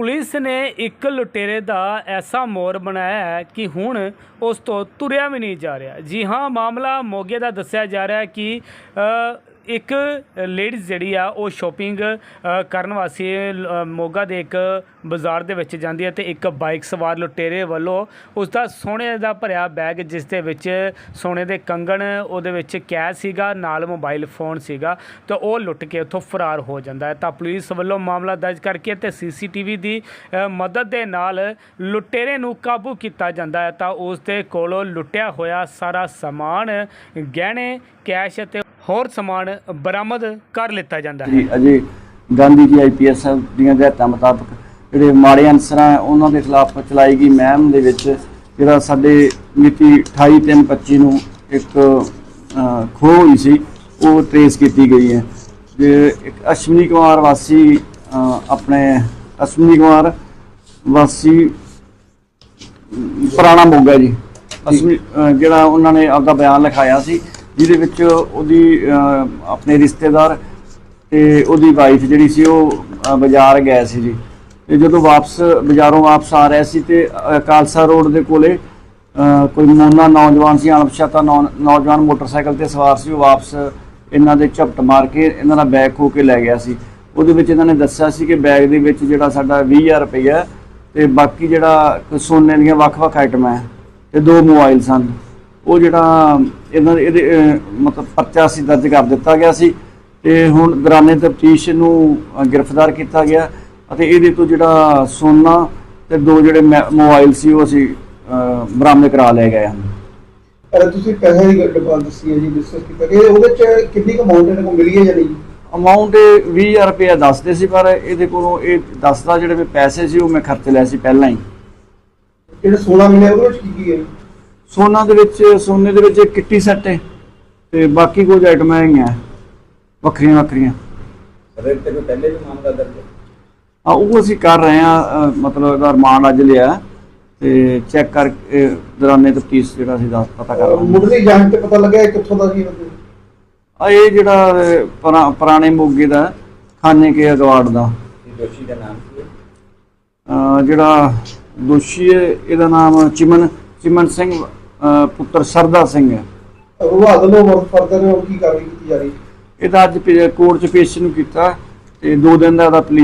Police ਨੇ ਇੱਕ ਲੁਟੇਰੇ ਦਾ ਐਸਾ ਮੋਰ ਬਣਾਇਆ ਹੈ ਕਿ ਹੁਣ ਉਸ ਤੋਂ ਤੁਰਿਆ ਵੀ ਨਹੀਂ ਜਾ ਰਿਹਾ। ਜੀ ਹਾਂ, ਮਾਮਲਾ ਮੋਗੇ ਦਾ ਦੱਸਿਆ ਜਾ ਰਿਹਾ ਕਿ ਇੱਕ ਲੇਡੀਜ਼ ਜਿਹੜੀ ਆ, ਉਹ ਸ਼ੋਪਿੰਗ ਕਰਨ ਵਾਸਤੇ ਮੋਗਾ ਦੇ ਇੱਕ ਬਾਜ਼ਾਰ ਦੇ ਵਿੱਚ ਜਾਂਦੀ ਹੈ ਤੇ ਇੱਕ ਬਾਈਕ ਸਵਾਰ ਲੁਟੇਰੇ ਵੱਲੋਂ ਉਸ ਦਾ ਸੋਨੇ ਦਾ ਭਰਿਆ ਬੈਗ ਜਿਸ ਦੇ ਵਿੱਚ ਸੋਨੇ ਦੇ ਕੰਗਣ, ਉਹਦੇ ਵਿੱਚ ਕੈਸ਼ ਸੀਗਾ, ਨਾਲ ਮੋਬਾਈਲ ਫੋਨ ਸੀਗਾ, ਤਾਂ ਉਹ ਲੁੱਟ ਕੇ ਉੱਥੋਂ ਫਰਾਰ ਹੋ ਜਾਂਦਾ ਹੈ। ਤਾਂ ਪੁਲਿਸ ਵੱਲੋਂ ਮਾਮਲਾ ਦਰਜ ਕਰਕੇ ਤੇ ਸੀਸੀਟੀਵੀ ਦੀ ਮਦਦ ਦੇ ਨਾਲ ਲੁਟੇਰੇ ਨੂੰ ਕਾਬੂ ਕੀਤਾ ਜਾਂਦਾ ਹੈ। ਤਾਂ ਉਸ ਦੇ ਕੋਲੋਂ ਲੁੱਟਿਆ ਹੋਇਆ ਸਾਰਾ ਸਮਾਨ, ਗਹਿਣੇ ਕੈਸ਼ ਅਤੇ ਹੋਰ ਸਮਾਨ ਬਰਾਮਦ ਕਰ ਲਿੱਤਾ ਜਾਂਦਾ ਹੈ। ਜੀ, ਅਜੇ ਗਾਂਧੀ ਜੀ ਆਈਪੀਐਸ ਦੀਆਂ ਹਦਾਇਤਾਂ ਮੁਤਾਬਕ ਜਿਹੜੇ ਮਾੜੇ ਅਨਸਰਾਂ ਉਹਨਾਂ ਦੇ ਖਿਲਾਫ ਚਲਾਈ ਗਈ ਮਹਿਮ ਦੇ ਵਿੱਚ ਜਿਹੜਾ ਸਾਡੇ ਮਿਤੀ 28/3/25 ਨੂੰ ਇੱਕ ਖੋਹ ਹੋਈ ਸੀ, ਉਹ ਟ੍ਰੇਸ ਕੀਤੀ ਗਈ ਹੈ। ਜੇ ਇੱਕ ਅਸ਼ਵਨੀ ਕੁਮਾਰ ਵਾਸੀ ਆਪਣੇ ਅਸ਼ਵਨੀ ਕੁਮਾਰ ਵਾਸੀ, ਪੁਰਾਣਾ ਮੋਗਾ ਜੀ, ਅਸ਼ਵਨੀ ਜਿਹੜਾ ਉਹਨਾਂ ਨੇ ਆਪਦਾ ਬਿਆਨ ਲਿਖਾਇਆ ਸੀ ਜਿਹਦੇ ਵਿੱਚ ਉਹਦੀ ਆਪਣੇ ਰਿਸ਼ਤੇਦਾਰ ਤੇ ਉਹਦੀ ਵਾਈਫ ਜਿਹੜੀ ਸੀ ਉਹ ਬਾਜ਼ਾਰ ਗਏ ਸੀ ਜੀ। ਤੇ ਜਦੋਂ ਵਾਪਸ ਬਾਜ਼ਾਰੋਂ ਵਾਪਸ ਆ ਰਹੇ ਸੀ ਤੇ ਅ, ਕਾਲਸਾ ਰੋਡ ਦੇ ਕੋਲੇ ਕੋਈ ਮੋਨਾ ਨੌਜਵਾਨ ਸੀ ਅਣਪਛਾਤਾ ਨੌ- ਨੌਜਵਾਨ ਮੋਟਰਸਾਈਕਲ ਤੇ ਸਵਾਰ ਸੀ। ਉਹ ਵਾਪਸ ਇਹਨਾਂ ਦੇ ਝਪਟ ਮਾਰ ਕੇ ਇਹਨਾਂ ਦਾ ਬੈਗ ਖੋ ਕੇ ਲੈ ਗਿਆ ਸੀ। ਉਹਦੇ ਵਿੱਚ ਇਹਨਾਂ ਨੇ ਦੱਸਿਆ ਸੀ ਕਿ ਬੈਗ ਦੇ ਵਿੱਚ ਜਿਹੜਾ ਸਾਡਾ 20000 ਰੁਪਈਆ ਤੇ ਬਾਕੀ ਜਿਹੜਾ ਸੋਨੇ ਦੀਆਂ ਵੱਖ-ਵੱਖ ਆਈਟਮਾਂ ਹੈ ਤੇ ਦੋ ਮੋਬਾਈਲ ਸਨ ਉਹ ਜਿਹੜਾ ਇਹਨਾਂ ਦੇ ਇਹਦੇ ਮਤਲਬ ਪਰਚਾ ਸੀ ਦਰਜ ਕਰ ਦਿੱਤਾ ਗਿਆ ਸੀ ਤੇ ਹੁਣ ਦੌਰਾਨੇ ਤਫਤੀਸ਼ ਨੂੰ ਗ੍ਰਿਫਤਾਰ ਕੀਤਾ ਗਿਆ ਅਤੇ ਇਹਦੇ ਤੋਂ ਜਿਹੜਾ ਸੋਨਾ ਤੇ ਦੋ ਜਿਹੜੇ ਮੋਬਾਈਲ ਸੀ ਉਹ ਅਸੀਂ ਬਰਾਮਦ ਕਰਾ ਲਏ ਗਏ ਹਨ। ਪਰ ਤੁਸੀਂ ਪੈਸੇ ਦੀ ਡਿਮਾਂਡ ਦੱਸੀ ਹੈ ਜੀ ਡਿਸਕਸ ਕੀਤਾ। ਕਿ ਉਹਦੇ ਚ ਕਿੰਨੀ ਕੁ ਅਮਾਉਂਟ ਇਹਨਾਂ ਕੋਲ ਮਿਲੀ ਹੈ ਜਾਂ ਨਹੀਂ? ਅਮਾਉਂਟ 20000 ਰੁਪਏ ਦੱਸਦੇ ਸੀ ਪਰ ਇਹਦੇ ਕੋਲੋਂ ਇਹ ਦੱਸਦਾ ਜਿਹੜੇ ਪੈਸੇ ਸੀ ਉਹ ਮੈਂ ਖਰਚ ਲਏ ਸੀ ਪਹਿਲਾਂ ਹੀ। ਜਿਹੜਾ 16 ਮਿਲਿਆ ਉਹਦੇ ਵਿੱਚ ਕੀ ਕੀ ਹੈ? ਸੋਨਾ ਦੇ ਵਿੱਚ ਸੋਨੇ ਦੇ ਵਿੱਚ ਇੱਕ ਕਿੱਟੀ ਸੈੱਟ ਹੈ ਤੇ ਬਾਕੀ ਕੁਝ ਆਈਟਮਾਂ ਹੈਗੀਆਂ ਵੱਖਰੀਆਂ ਵੱਖਰੀਆਂ। ਸਰ ਤੇ ਕੋਈ ਪਹਿਲੇ ਵੀ ਮਾਮਲਾ ਦਰਜ ਹੈ? ਆ ਉਹ ਅਸੀਂ ਕਰ ਰਹੇ ਆ ਮਤਲਬ ਇਹਦਾ ਰਿਮਾਂਡ ਅੱਜ ਲਿਆ ਤੇ ਚੈੱਕ ਕਰ ਦੌਰਾਨੇ ਤਫਤੀਸ਼ ਜਿਹੜਾ ਅਸੀਂ ਦੱਸ ਪਤਾ ਕਰ ਰਹੇ ਮੁੱਢਲੀ ਜਾਂਚ ਤੇ ਪਤਾ ਲੱਗਿਆ ਇਹ ਕਿੱਥੋਂ ਦਾ ਸੀ ਆ ਇਹ ਜਿਹੜਾ ਪੁਰਾਣੇ ਮੋਗੇ ਦਾ ਖਾਨੇ ਕੇ ਅਗਵਾੜ ਦਾ। ਦੋਸ਼ੀ ਦਾ ਨਾਮ ਕੀ ਹੈ? ਜਿਹੜਾ ਦੋਸ਼ੀ ਹੈ ਇਹਦਾ ਨਾਮ ਚਿਮਨ ਚਿਮਨ ਸਿੰਘ ਅਹ, ਪੁੱਤਰ ਸਰਦਾ ਸਿੰਘ। ਹੈ ਉਹ ਅਦਲੋਂ ਵਰਤ ਫਰਦਰ ਨੇ ਉਹ ਕੀ ਕਾਰਵਾਈ ਕੀਤੀ ਜਾ ਰਹੀ? ਹੈ ਇਹਦਾ ਅੱਜ ਕੋਰਟ 'ਚ ਪੇਸ਼ ਨੂੰ ਕੀਤਾ ਤੇ ਦੋ ਦਿਨ ਦਾ ਇਹਦਾ ਪੁਲਿਸ